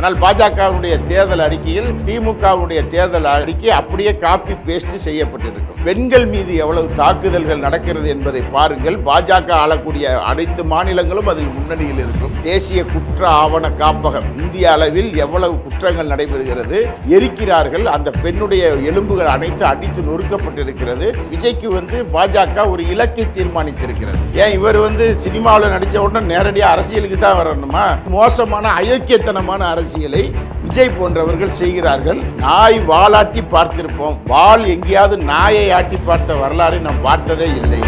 ஆனால் பாஜகவினுடைய தேர்தல் அறிக்கையில் திமுகவினுடைய தேர்தல் அறிக்கை அப்படியே காப்பி பேஸ்ட் செய்யப்பட்டிருக்கும். பெண்கள் மீது எவ்வளவு தாக்குதல்கள் நடக்கிறது என்பதை பாருங்கள். பாஜக ஆளக்கூடிய அனைத்து மாநிலங்களும் அதில் முன்னணியில் இருக்கும். தேசிய குற்ற ஆவண காப்பகம் இந்திய அளவில் எவ்வளவு குற்றங்கள் நடைபெறுகிறது எரிக்கிறார்கள் அந்த பெண்ணுடைய எலும்புகள் அனைத்து அடித்து நொறுக்கப்பட்டிருக்கிறது. விஜய்க்கு வந்து பாஜக ஒரு இலக்கை தீர்மானித்திருக்கிறது. ஏன் இவர் வந்து சினிமாவில் நடித்த உடனே நேரடியாக அரசியலுக்கு தான் வரணுமா? மோசமான அயோக்கியத்தனமான அரசியலை விஜய் போன்றவர்கள் செய்கிறார்கள். நாய் வாலாட்டி பார்த்திருப்போம். வால் எங்கேயாவது நாயை ஆட்டி பார்த்த வரலாறு நாம் பார்த்ததே இல்லை.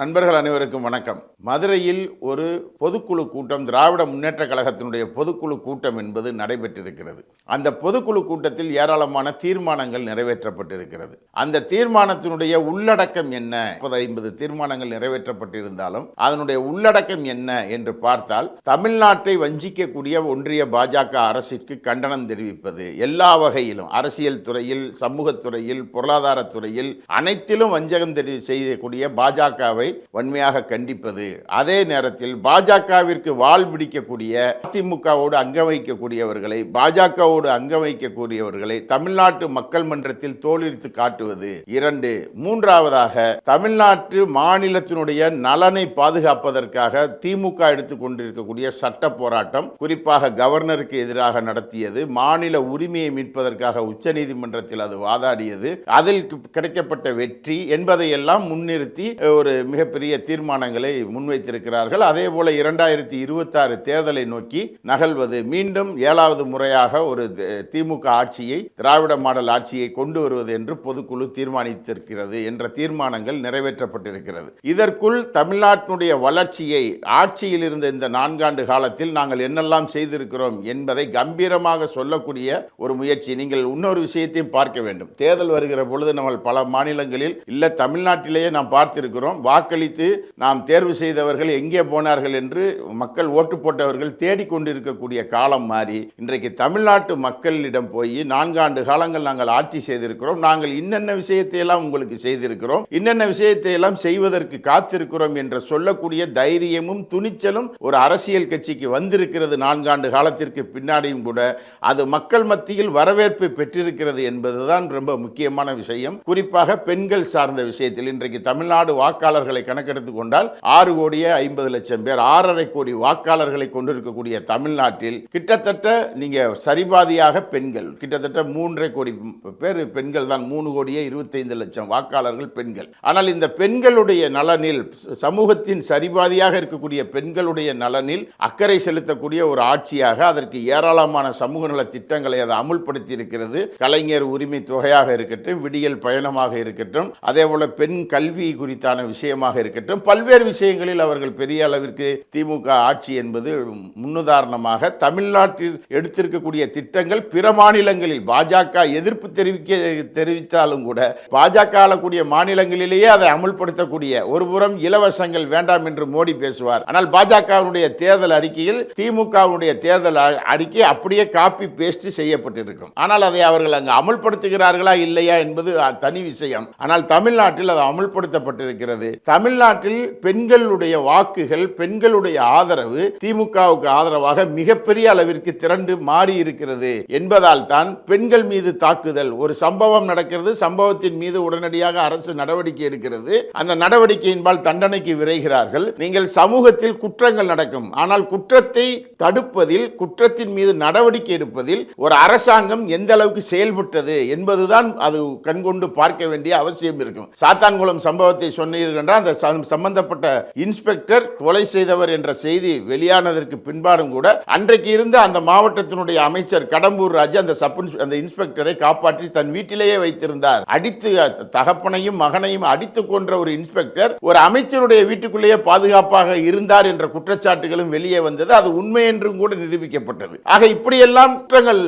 நண்பர்கள் அனைவருக்கும் வணக்கம். மதுரையில் ஒரு பொதுக்குழு கூட்டம் திராவிட முன்னேற்ற கழகத்தினுடைய பொதுக்குழு கூட்டம் என்பது நடைபெற்றிருக்கிறது. அந்த பொதுக்குழு கூட்டத்தில் ஏராளமான தீர்மானங்கள் நிறைவேற்றப்பட்டிருக்கிறது. அந்த தீர்மானத்தினுடைய உள்ளடக்கம் என்ன? முப்பது ஐம்பது தீர்மானங்கள் நிறைவேற்றப்பட்டிருந்தாலும் அதனுடைய உள்ளடக்கம் என்ன என்று பார்த்தால் தமிழ்நாட்டை வஞ்சிக்கக்கூடிய ஒன்றிய பாஜக அரசிற்கு கண்டனம் தெரிவிப்பது எல்லா வகையிலும் அரசியல் துறையில் சமூகத்துறையில் பொருளாதாரத்துறையில் அனைத்திலும் வஞ்சகம் தெரிவி செய்யக்கூடிய பாஜகவை வன்மையாக கண்டிப்பது அதே நேரத்தில் பாஜகவிற்கு வால் பிடிக்கக்கூடிய அதிமுகவோடு அங்க வைக்கக்கூடியவர்களை பாஜகவோடு அங்க வைக்கக்கூடியவர்களை தமிழ்நாட்டு மக்கள் மன்றத்தில் தோலிரித்து காட்டுவது. இரண்டு மூன்றாவதாக தமிழ்நாட்டு மாநிலத்தினுடைய நலனை பாதுகாப்பதற்காக திமுக எடுத்துக்கொண்டிருக்கக்கூடிய சட்ட போராட்டம் குறிப்பாக கவர்னருக்கு எதிராக நடத்தியது மாநில உரிமையை மீட்பதற்காக உச்சநீதிமன்றத்தில் அது வாதாடியது அதில் கிடைக்கப்பட்ட வெற்றி என்பதையெல்லாம் முன்னிறுத்தி ஒரு மிகப்பெரிய தீர்மானங்களை முன்வைத்திருக்கிறார்கள். அதே போல இரண்டாயிரத்தி இருபத்தாறு தேர்தலை நோக்கி நகல்வது மீண்டும் ஏழாவது முறையாக ஒரு திமுக ஆட்சியை திராவிட மாடல் ஆட்சியை கொண்டு வருவது என்று பொதுக்குழு தீர்மானித்திருக்கிறது என்ற தீர்மானங்கள் நிறைவேற்றப்பட்டிருக்கிறது. இதற்குள் தமிழ்நாட்டினுடைய வளர்ச்சியை ஆட்சியில் இருந்த இந்த நான்காண்டு காலத்தில் நாங்கள் என்னெல்லாம் செய்திருக்கிறோம் என்பதை கம்பீரமாக சொல்லக்கூடிய ஒரு முயற்சி. நீங்கள் இன்னொரு விஷயத்தையும் பார்க்க வேண்டும். தேர்தல் வருகிற பொழுது நம்ம பல மாநிலங்களில் இல்லை தமிழ்நாட்டிலேயே நாம் பார்த்திருக்கிறோம். வாக்களித்து நாம் தேர்வு செய்தவர்கள் எங்கே போனார்கள் என்று மக்கள் ஓட்டு போட்டவர்கள் தேடிக்கொண்டிருக்கக்கூடிய காலம் மாறி இன்றைக்கு தமிழ்நாட்டு மக்களிடம் போய் நான்காண்டு காலங்கள் நாங்கள் ஆட்சி செய்திருக்கிறோம். நாங்கள் இன்னென்ன விஷயத்தையெல்லாம் உங்களுக்கு செய்திருக்கிறோம்? இன்னென்ன விஷயத்தையெல்லாம் செய்வதற்கு காத்திருக்கிறோம் என்று சொல்லக்கூடிய தைரியமும் துணிச்சலும் ஒரு அரசியல் கட்சிக்கு வந்திருக்கிறது நான்காண்டு காலத்திற்கு பின்னாடியும் கூட. அது மக்கள் மத்தியில் வரவேற்பை பெற்றிருக்கிறது என்பதுதான் ரொம்ப முக்கியமான விஷயம். குறிப்பாக பெண்கள் சார்ந்த விஷயத்தில் இன்றைக்கு தமிழ்நாடு வாக்காளர்களை கணக்கெடுத்துக் கொண்டால் ஆறு கோடியே ஐம்பது லட்சம் பேர் ஆறரை கோடி வாக்காளர்களை கொண்டிருக்கக்கூடிய தமிழ்நாட்டில் கிட்டத்தட்ட நீங்கள் சரிபாதியாக பெண்கள் கிட்டத்தட்ட மூன்றரை கோடி பேர் பெண்கள் தான் மூணு கோடியே இருபத்தைந்து லட்சம் வாக்காளர்கள் பெண்கள். ஆனால் இந்த பெண்களுடைய நலனில் சமூகத்தின் சரிபாதியாக இருக்கக்கூடிய பெண்களுடைய நலனில் அக்கறை செலுத்தக்கூடிய ஒரு ஆட்சியாக அதற்கு ஏராளமான சமூக நல திட்டங்களை அது அமுல்படுத்தி இருக்கிறது கலைஞர் உரிமை தொகையாக இருக்கட்டும் விடியல் பயணமாக இருக்கட்டும் அதே போல பெண் கல்வி குறித்தான விஷயமாக இருக்கட்டும் பல்வேறு விஷயங்கள் விஷயங்களில் அவர்கள் பெரிய அளவிற்கு திமுக ஆட்சி என்பது முன்னுதாரணமாக தமிழ்நாட்டில் எடுத்திருக்கக்கூடிய திட்டங்கள் பிற மாநிலங்களில் பாஜக எதிர்ப்பு தெரிவிக்க தெரிவித்தாலும் கூட பாஜக ஆளக்கூடிய மாநிலங்களிலேயே அதை அமுல்படுத்தக்கூடிய ஒருபுறம் இலவசங்கள் வேண்டாம் என்று மோடி பேசுவார். ஆனால் பாஜகவினுடைய தேர்தல் அறிக்கையில் திமுகவுடைய தேர்தல் அறிக்கை அப்படியே காப்பி பேஸ்ட் செய்யப்பட்டிருக்கும். ஆனால் அதை அவர்கள் அங்கு அமுல்படுத்துகிறார்களா இல்லையா என்பது தனி விஷயம். ஆனால் தமிழ்நாட்டில் அது அமுல்படுத்தப்பட்டிருக்கிறது. தமிழ்நாட்டில் பெண்களுடைய வாக்குகள் பெண்களுடைய ஆதரவு திமுகவுக்கு ஆதரவாக மிகப்பெரிய அளவிற்கு திரண்டு மாறி இருக்கிறது என்பதால் தான் பெண்கள் மீது தாக்குதல். ஒரு சம்பவம் நடக்கிறது சம்பவத்தின் மீது உடனடியாக அரசு நடவடிக்கை எடுக்கிறது. அந்த நடவடிக்கையின்பால் தண்டனைக்கு விரைகிறார்கள். நீங்கள் சமூகத்தில் குற்றங்கள் நடக்கும். ஆனால் குற்றத்தை தடுப்பதில் குற்றத்தின் மீது நடவடிக்கை எடுப்பதில் ஒரு அரசாங்கம் எந்த அளவுக்கு செயல்பட்டது என்பதுதான் அது கண்கொண்டு பார்க்க வேண்டிய அவசியம் இருக்கும். சாத்தான்குளம் சம்பவத்தை சொன்னீர்கள் என்றால் அந்த சம்பந்தப்பட்ட இன்ஸ்பெக்டர் கொலை செய்தவர் என்ற செய்தி வெளியானதற்கு பின்பாடும் கூட அன்றைக்கு இருந்த அந்த மாவட்டத்தினுடைய அமைச்சர் கடம்பூர் ராஜு அந்த சப் அந்த இன்ஸ்பெக்டரை காப்பாற்றி தன் வீட்டிலேயே வைத்திருந்தார். அடித்து தகப்பனையும் மகனையும் அடித்து கொன்ற ஒரு இன்ஸ்பெக்டர் ஒரு அமைச்சருடைய வீட்டுக்குள்ளேயே பாதுகாப்பாக இருந்தார் என்ற குற்றச்சாட்டுகளும் வெளியே வந்தது. அது உண்மை என்றும் கூட நிரூபிக்கப்பட்டது. ஆக இப்படியெல்லாம் குற்றங்கள்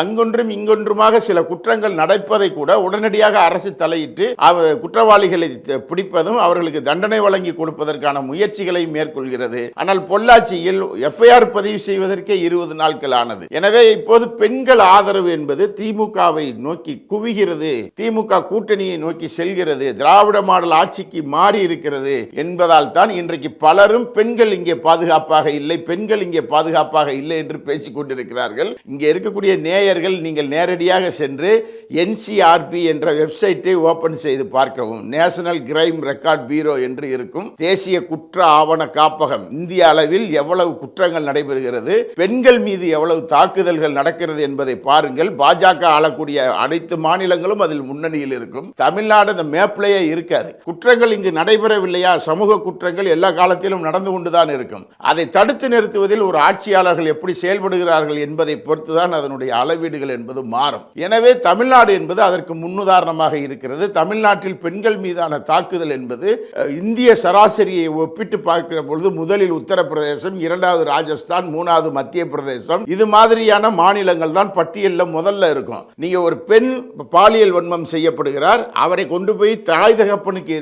அங்கொன்றும் இங்கொன்றுமாக சில குற்றங்கள் நடப்பதை கூட உடனடியாக அரசு தலையிட்டு அவ குற்றவாளிகளை பிடிப்பதும் அவர்களுக்கு தண்டனை வழங்கி கொடுப்பதற்கான முயற்சிகளை மேற்கொள்கிறது. ஆனால் பொள்ளாச்சியில் எஃப்ஐஆர் பதிவு செய்வதற்கே இருபது நாட்கள் ஆனது. எனவே இப்போது பெண்கள் ஆதரவு என்பது திமுகவை நோக்கி குவிகிறது. திமுக கூட்டணியை நோக்கி செல்கிறது. திராவிட மாடல் ஆட்சிக்கு மாறி இருக்கிறது என்பதால் தான் இன்றைக்கு பலரும் பெண்கள் இங்கே பாதுகாப்பாக இல்லை பெண்கள் இங்கே பாதுகாப்பாக இல்லை என்று பேசிக் கொண்டிருக்கிறார்கள். இங்கே இருக்கக்கூடிய நேயர்கள் நீங்கள் நேரடியாக சென்று என்சிஆர்பி என்ற வெப்சைட்டை ஓபன் செய்து பார்க்கவும். நேஷனல் கிரைம் ரெக்கார்ட் பீரோ என்று இருக்கும் தேசிய குற்ற ஆவண காப்பகம். இந்திய அளவில் எவ்வளவு குற்றங்கள் நடைபெறுகிறது பெண்கள் மீது எவ்வளவு தாக்குதல்கள் நடக்கிறது என்பதை பாருங்கள். பாஜக ஆளக்கூடிய அனைத்து மாநிலங்களும் அதில் முன்னணியில் இருக்கும். தமிழ்நாடு அந்த மேப்லேயே இருக்காது. குற்றங்கள் இங்கு நடைபெறவில்லையா? சமூக குற்றங்கள் எல்லா காலத்திலும் நடந்து கொண்டுதான் இருக்கும். அதை தடுத்து நிறுத்துவதில் ஒரு ஆட்சியாளர்கள் எப்படி செயல்படுகிறார்கள் என்பதை பொறுத்துதான் அதனுடைய அளவீடுகள் என்பது மாறும். எனவே தமிழ்நாடு என்பது அதற்கு முன்னுதாரணமாக இருக்கிறது. தமிழ்நாட்டில் பெண்கள் மீதான தாக்குதல் என்பது இந்திய சராசரியை ஒப்பிட்டு பார்க்கிற பொழுது முதலில் உத்தரப்பிரதேசம் இரண்டாவது ராஜஸ்தான் மூணாவது மத்திய பிரதேசம் இது மாதிரியான மாநிலங்கள் தான் பட்டியலில் முதல்ல இருக்கும். நீங்க ஒரு பெண் பாலியல் வன்மம் செய்யப்படுகிறார் அவரை கொண்டு போய் தாய் தகப்பனுக்கு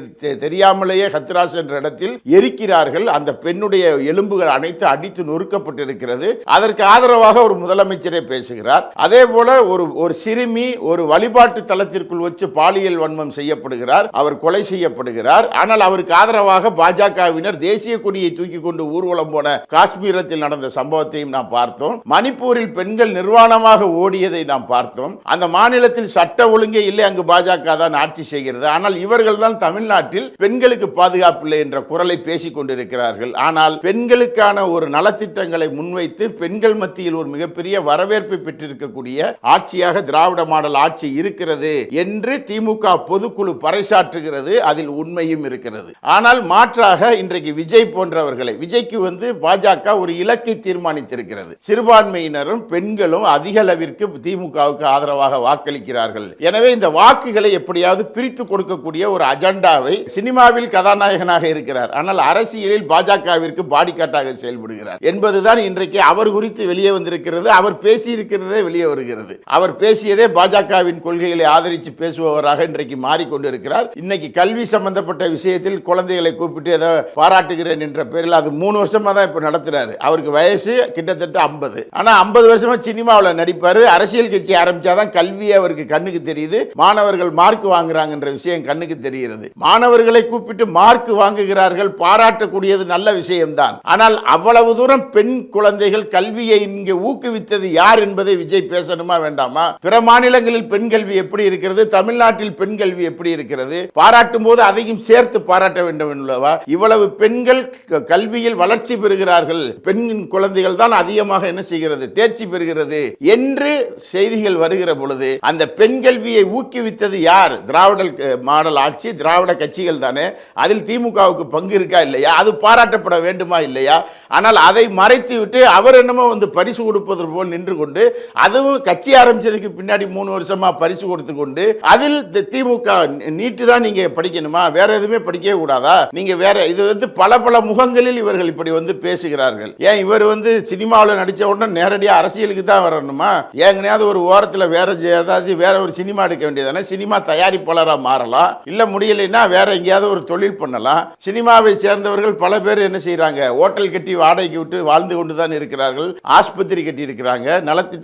தெரியாமலேயே ஹத்ராஸ் என்ற இடத்தில் எரிக்கிறார்கள். அந்த பெண்ணுடைய எலும்புகள் அனைத்து அடித்து நொறுக்கப்பட்டிருக்கிறது. அதற்கு ஆதரவாக ஒரு முதலமைச்சரே பேசுகிறார். அதே போல ஒரு ஒரு சிறுமி ஒரு வழிபாட்டு தலத்திற்குள் வச்சு பாலியல் வன்மம் செய்யப்படுகிறார். அவர் கொலை செய்யப்படுகிறார். ஆனால் அவருக்கு ஆதரவாக பாஜகவினர் தேசிய கொடியை தூக்கி கொண்டு ஊர்வலம் போன காஷ்மீரத்தில் நடந்த சம்பவத்தையும் நாம் பார்த்தோம். மணிப்பூரில் பெண்கள் நிர்வாணமாக ஓடியதை நாம் பார்த்தோம். அந்த மாநிலத்தில் சட்ட ஒழுங்கே இல்லை அங்கு பாஜக தான் ஆட்சி செய்கிறது. ஆனால் இவர்கள் தான் தமிழ்நாட்டில் பெண்களுக்கு பாதுகாப்பு இல்லை என்ற குரலை பேசிக் கொண்டிருக்கிறார்கள். ஆனால் பெண்களுக்கான ஒரு நலத்திட்டங்களை முன்வைத்து பெண்கள் மத்தியில் ஒரு மிகப்பெரிய வரவேற்பை பெற்று பெற்றிருக்கக்கூடிய ஆட்சியாக திராவிட மாடல் ஆட்சி இருக்கிறது என்று திமுக பொதுக்குழு பறைசாற்றுகிறது. அதில் உண்மையும் இருக்கிறது. ஆனால் மாற்றாக இன்றைக்கு விஜய் போன்றவர்களை விஜய்க்கு வந்து பாஜக ஒரு இலக்கை தீர்மானித்திருக்கிறது. சிறுபான்மையினரும் பெண்களும் அதிக அளவிற்கு திமுகவுக்கு ஆதரவாக வாக்களிக்கிறார்கள். எனவே இந்த வாக்குகளை எப்படியாவது பிரித்து கொடுக்கக்கூடிய ஒரு அஜெண்டாவை சினிமாவில் கதாநாயகனாக இருக்கிறார். ஆனால் அரசியலில் பாஜகவிற்கு பாடிகாட்டாக செயல்படுகிறார். என்பதுதான் இன்றைக்கு அவர் குறித்து வெளியே வந்திருக்கிறது. அவர் பேசியிருக்கிறது வெளியே வருகிறது. அவர் பேசியதே பாஜகவின் கொள்கைகளை ஆதரித்து பேசுபவராக இன்றைக்கு மாறிக்கொண்டிருக்கிறார். இன்னைக்கு கல்வி சம்பந்தப்பட்ட விஷயத்தில் குழந்தைகளை கூப்பிட்டு ஏதோ பாராட்டுகிறேன் என்ற பேரில் அது மூணு வருஷமாக தான் இப்போ நடத்துறாரு. அவருக்கு வயசு கிட்டத்தட்ட ஐம்பது. ஆனால் ஐம்பது வருஷமா சினிமாவில் நடிப்பார். அரசியல் கட்சி ஆரம்பிச்சாதான் கல்வி அவருக்கு கண்ணுக்கு தெரியுது. மாணவர்கள் மார்க் வாங்குறாங்கன்ற விஷயம் கண்ணுக்கு தெரிகிறது. மாணவர்களை கூப்பிட்டு மார்க் வாங்குகிறார்கள் பாராட்டக்கூடியது நல்ல விஷயம்தான். ஆனால் அவ்வளவு தூரம் பெண் குழந்தைகள் கல்வியை இங்கே ஊக்குவித்தது யார் என்பதை விஜய் பேசணுமா வேண்டாமா? பிற மாநிலங்களில் பெண் கல்வி எப்படி இருக்கிறது? தமிழ்நாட்டில் பெண் கல்வி எப்படி இருக்கிறது? பாராட்டும் போது அதையும் சேர்த்து பாராட்ட வேண்டும் அல்லவா இவ்வளவு பெண்கள் க- கல்வியில் வளர்ச்சி பெறுகிறார்கள். பெண் குழந்தைகள் தான் அதிகமாக என்ன செய்கிறது? தேர்ச்சி பெறுகிறது. என்று செய்திகள் வருகிற பொழுது அந்த பெண் கல்வியை ஊக்குவித்தது யார்? திராவிட மாடல் ஆட்சி திராவிட கட்சிகள் தானே. அதில் திமுகவுக்கு பங்கு இருக்கா இல்லையா? அது பாராட்டப்பட வேண்டுமா இல்லையா? ஆனால் அதை மறைத்து விட்டு அவர் என்னமோ வந்து பரிசு கொடுப்பது போல் நின்று கொண்டு அதுவும் கட்சி ஆரம்பிச்சதுக்கு பின்னாடி மூணு வருஷமா பரிசு கொடுத்து கொண்டு அதில் திமுக நீட்டு தான் நீங்க படிக்கணுமா? வேற எதுவுமே படிக்கவே கூடாதா? நீங்க வேற இது வந்து பல பல முகங்களில் இவர்கள் இப்படி வந்து பேசுகிறார்கள். ஏன் இவர் வந்து சினிமாவில் நடிச்ச உடனே நேரடியாக அரசியலுக்கு தான் வரணுமா? ஏங்கனையாவது ஒரு ஓரத்தில் வேற ஏதாவது வேற ஒரு சினிமா எடுக்க வேண்டியதானே? சினிமா தயாரிப்பாளராக மாறலாம். இல்லை முடியலைன்னா வேற எங்கேயாவது ஒரு தொழில் பண்ணலாம். சினிமாவை சேர்ந்தவர்கள் பல பேர் என்ன செய்யறாங்க ஹோட்டல் கட்டி வாடகைக்கு விட்டு வாழ்ந்து கொண்டு தான் இருக்கிறார்கள். ஆஸ்பத்திரி கட்டி இருக்கிறாங்க.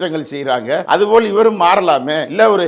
நலத்திட்டங்கள் செய்கிறாங்க அதுபோல் இவரும் மாறலாமே. இல்லை ஒரு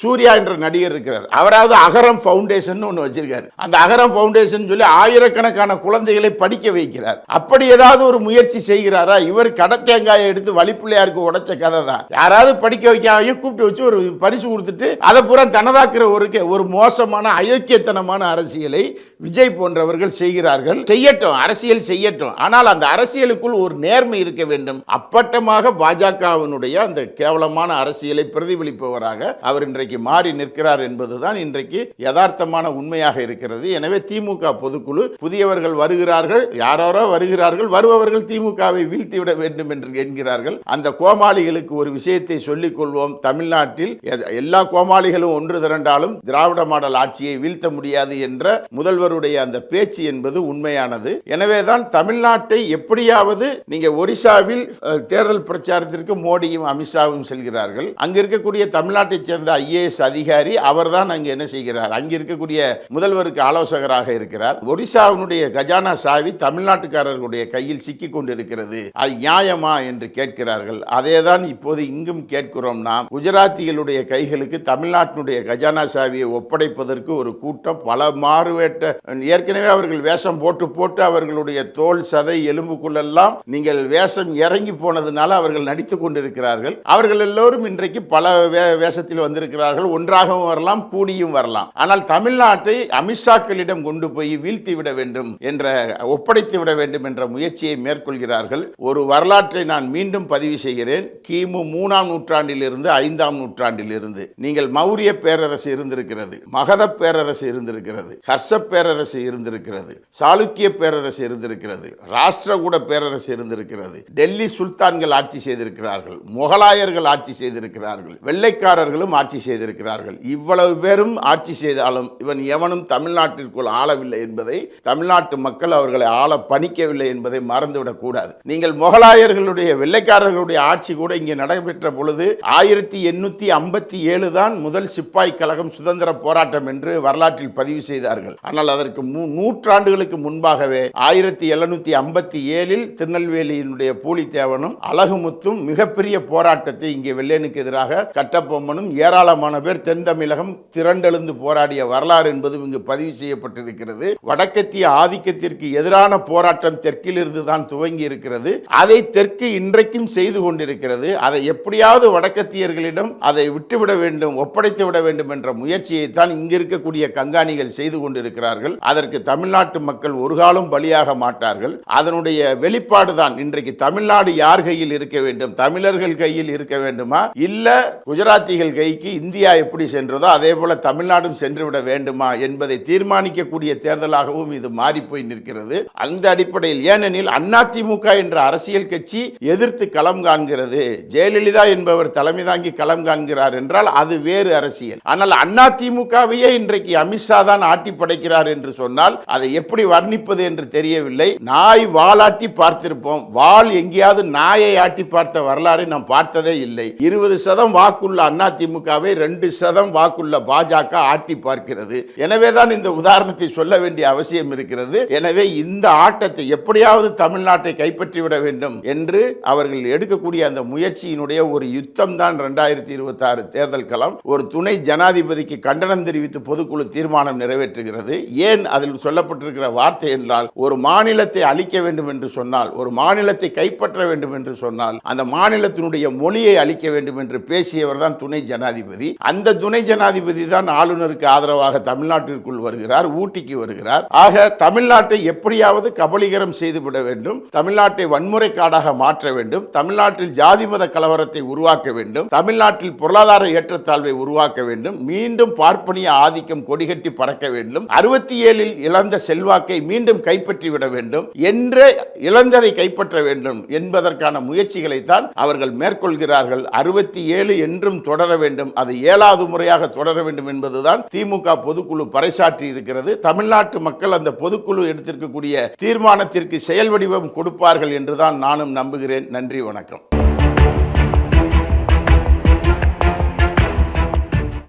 சூர்யா என்ற நடிகர் இருக்கிறார். அவராவது அகரம் ஃபவுண்டேஷன் ஒன்று வச்சிருக்காரு. அந்த அகரம் ஃபவுண்டேஷன் சொல்லி ஆயிரக்கணக்கான குழந்தைகளை படிக்க வைக்கிறார். அப்படி ஏதாவது ஒரு முயற்சி செய்கிறாரா? இவர் கடத்தேங்காயை எடுத்து வழிப்பிள்ளையாருக்கு உடைச்ச கதை தான் யாராவது படிக்க வைக்காமையும் கூப்பிட்டு வச்சு ஒரு பரிசு கொடுத்துட்டு அதை பூரா தனதாக்குற ஒரு ஒரு மோசமான அயோக்கியத்தனமான அரசியலை விஜய் போன்றவர்கள் செய்கிறார்கள். செய்யட்டும் அரசியல் செய்யட்டும். ஆனால் அந்த அரசியலுக்குள் ஒரு நேர்மை இருக்க வேண்டும். அப்பட்டமாக பாஜகவினுடைய அந்த கேவலமான அரசியலை பிரதிபலிப்பவராக அவர் இன்றைக்கு மாறி நிற்கிறார் என்பதுதான் இன்றைக்கு யதார்த்தமான உண்மையாக இருக்கிறது. எனவே திமுக பொதுக்குழு புதியவர்கள் வருகிறார்கள் யாரோ வருகிறார்கள் வருபவர்கள் திமுகவை வீழ்த்திவிட வேண்டும் என்று என்கிறார்கள். அந்த கோமாளிகளுக்கு ஒரு விஷயத்தை சொல்லிக் கொள்வோம். தமிழ்நாட்டில் எத- எல்லா கோமாளிகளும் ஒன்று திரண்டாலும் திராவிட மாடல் ஆட்சியை வீழ்த்த முடியாது என்ற முதல்வருடைய அந்த பேச்சு என்பது உண்மையானது. எனவேதான் தமிழ்நாட்டை எப்படியாவது நீங்க ஒரிசாவில் தேர்தல் பிரச்சாரத்திற்கு மோடி மோடியும் அமித்ஷாவும் செல்கிறார்கள். அங்க இருக்கக்கூடிய தமிழ்நாட்டைச் சேர்ந்த ஐஏஎஸ் அதிகாரி அவர்தான் அங்கு என்ன செய்கிறார்? அங்கே இருக்கக்கூடிய முதல்வருக்கு ஆலோசகராக இருக்கிறார். ஒடிசாவினுடைய கஜானா சாவி தமிழ்நாட்டுக்காரர்களுடைய கையில் சிக்கி கொண்டிருக்கிறது. அது நியாயமா என்று கேட்கிறார்கள். அதேதான் இப்போது இங்கும் கேட்கிறோம் நாம். குஜராத்திகளுடைய கைகளுக்கு தமிழ்நாட்டினுடைய கஜானா சாவியை ஒப்படைப்பதற்கு ஒரு கூட்டம் பல மாறுவேட்ட ஏற்கனவே அவர்கள் வேஷம் போட்டு போட்டு அவர்களுடைய தோல் சதை எலும்புக்குள்ளெல்லாம் நீங்கள் வேஷம் இறங்கி போனதுனால அவர்கள் நடித்துக் வந்திருக்கிறார்கள். அவர்கள் எல்லோரும் இன்றைக்கு பல வே- வேஷத்தில் வந்திருக்கிறார்கள். ஒன்றாகவும் வரலாம் கூடியும் வரலாம். ஆனால் தமிழ்நாட்டை அமித்ஷாக்களிடம் கொண்டு போய் வீழ்த்தி விட வேண்டும் என்ற ஒப்படைத்து விட வேண்டும் என்ற முயற்சியை மேற்கொள்கிறார்கள். ஒரு வரலாற்றை நான் மீண்டும் பதிவு செய்கிறேன். கிமு மூணாம் நூற்றாண்டிலிருந்து ஐந்தாம் நூற்றாண்டிலிருந்து. நீங்கள் மௌரிய பேரரசு இருந்திருக்கிறது மகத பேரரசு இருந்திருக்கிறது ஹர்ஷ பேரரசு இருந்திருக்கிறது சாளுக்கிய பேரரசு இருந்திருக்கிறது ராஷ்டிரகூட பேரரசு இருந்திருக்கிறது டெல்லி சுல்தான்கள் ஆட்சி செய்திருக்கிறார்கள். முகலாயர்கள் ஆட்சி செய்திருக்கிறார்கள் வெள்ளைக்காரர்களும் ஆட்சி செய்திருக்கிறார்கள். இவ்வளவு பேரும் ஆட்சி செய்தாலும் இவன் எவனும் தமிழ்நாட்டிற்குள் ஆளவில்லை என்பதை தமிழ்நாட்டு மக்கள் அவர்களை ஆள பணிக்கவில்லை என்பதை மறந்துவிடக் கூடாது. நீங்கள் முகலாயர்களுடைய வெள்ளைக்காரர்களுடைய ஆட்சி கூட இங்கே நடைபெற்ற பொழுது ஆயிரத்தி எண்ணூத்தி ஐம்பத்தி ஏழு தான் முதல் சிப்பாய் கழகம் சுதந்திர போராட்டம் என்று வரலாற்றில் பதிவு செய்தார்கள். ஆனால் அதற்கு நூற்றாண்டுகளுக்கு முன்பாகவே ஆயிரத்தி எழுநூத்தி ஐம்பத்தி ஏழில் திருநெல்வேலியினுடைய பூலித்தேவனும் அழகுமுத்தும் மிகப்பெரிய போராட்டத்தை இங்கே வெள்ளையனுக்கு எதிராக கட்டபொம்மனும் ஏராளமான பேர் தென் தமிழகம் திரண்டெழுந்து போராடிய வரலாறு என்பதும் இங்கு பதிவு செய்யப்பட்டிருக்கிறது. வடக்கத்திய ஆதிக்கத்திற்கு எதிரான போராட்டம் தெற்கிலிருந்து தான் துவங்கி இருக்கிறது அதை தெற்கு இன்றைக்கும் செய்து கொண்டிருக்கிறது. அதை எப்படியாவது வடக்கத்தியர்களிடம் அதை விட்டுவிட வேண்டும் ஒப்படைத்து விட வேண்டும் என்ற முயற்சியை தான் இங்கு இருக்கக்கூடிய கங்காணிகள் செய்து கொண்டிருக்கிறார்கள். அதற்கு தமிழ்நாட்டு மக்கள் ஒரு காலம் பலியாக மாட்டார்கள். அதனுடைய வெளிப்பாடு தான் இன்றைக்கு தமிழ்நாடு யார் கையில் இருக்க வேண்டும்? தமிழர்கள் கையில் இருக்க வேண்டுமா? இல்ல குஜராத்திகள் கைக்கு இந்தியா எப்படி சென்றதோ அதே போல தமிழ்நாடும் சென்றுவிட வேண்டுமா என்பதை தீர்மானிக்கக்கூடிய தேர்தலாகவும் இது மாறி போய் நிற்கிறது. அந்த அடிப்படையில் ஏனெனில் அதிமுக என்ற அரசியல் கட்சி எதிர்த்து களம் காண்கிறது. ஜெயலலிதா என்பவர் தலைமை தாங்கி களம் காண்கிறார் என்றால் அது வேறு அரசியல். ஆனால் அதிமுகவையே இன்றைக்கு அமித்ஷா தான் ஆட்டி படைக்கிறார் என்று சொன்னால் அதை எப்படி வர்ணிப்பது என்று தெரியவில்லை. நாய் வாலாட்டி பார்த்திருப்போம். வால் எங்கேயாவது நாயை ஆட்டி பார்த்த வரலாறு நாம் பார்த்ததே இல்லை. இருபது சதம் வாக்குள்ள அதிமுகவை ரெண்டு சதம் வாக்குள்ள பாஜக ஆட்டி பார்க்கிறது. எனவே தான் இந்த உதாரணத்தை சொல்ல வேண்டிய அவசியம் இருக்கிறது. எனவே இந்த ஆட்டத்தை எப்படியாவது தமிழ்நாட்டை கைப்பற்றிவிட வேண்டும் என்று அவர்கள் எடுக்கக்கூடிய அந்த முயற்சியினுடைய ஒரு யுத்தம் தான் ரெண்டாயிரத்தி இருபத்தி ஆறு தேர்தல் களம். ஒரு துணை ஜனாதிபதிக்கு கண்டனம் தெரிவித்து பொதுக்குழு தீர்மானம் நிறைவேற்றுகிறது. ஏன் அதில் சொல்லப்பட்டிருக்கிற வார்த்தை என்றால் ஒரு மாநிலத்தை அழிக்க வேண்டும் என்று சொன்னால் ஒரு மாநிலத்தை கைப்பற்ற வேண்டும் என்று சொன்னால் அந்த மாநிலத்தினுடைய மொழியை அளிக்க வேண்டும் என்று பேசியவர் தான் துணை ஜனாதிபதி. அந்த துணை ஜனாதிபதி தான் ஆளுநருக்கு ஆதரவாக தமிழ்நாட்டிற்குள் வருகிறார் ஊட்டிக்கு வருகிறார். ஆக தமிழ்நாட்டை எப்படியாவது கபலீகரம் செய்துவிட வேண்டும் தமிழ்நாட்டை வன்முறை காடாக மாற்ற வேண்டும் தமிழ்நாட்டில் ஜாதி மத கலவரத்தை உருவாக்க வேண்டும் தமிழ்நாட்டில் பொருளாதார ஏற்றத்தாழ்வை உருவாக்க வேண்டும் மீண்டும் பார்ப்பனிய ஆதிக்கம் கொடிகட்டி பறக்க வேண்டும் அறுபத்தி ஏழில் இழந்த செல்வாக்கை மீண்டும் கைப்பற்றிவிட வேண்டும் என்ற இழந்ததை கைப்பற்ற வேண்டும் என்பதற்கான முயற்சிகளை தான் அவர்கள் அவர்கள் மேற்கொள்கிறார்கள். அறுபத்தி ஏழு என்றும் தொடர வேண்டும். அது ஏழாவது முறையாக தொடர வேண்டும் என்பதுதான் திமுக பொதுக்குழு பறைசாற்றி இருக்கிறது. தமிழ்நாட்டு மக்கள் அந்த பொதுக்குழு எடுத்திருக்கக்கூடிய தீர்மானத்திற்கு செயல் வடிவம் கொடுப்பார்கள் என்றுதான் நானும் நம்புகிறேன். நன்றி வணக்கம்.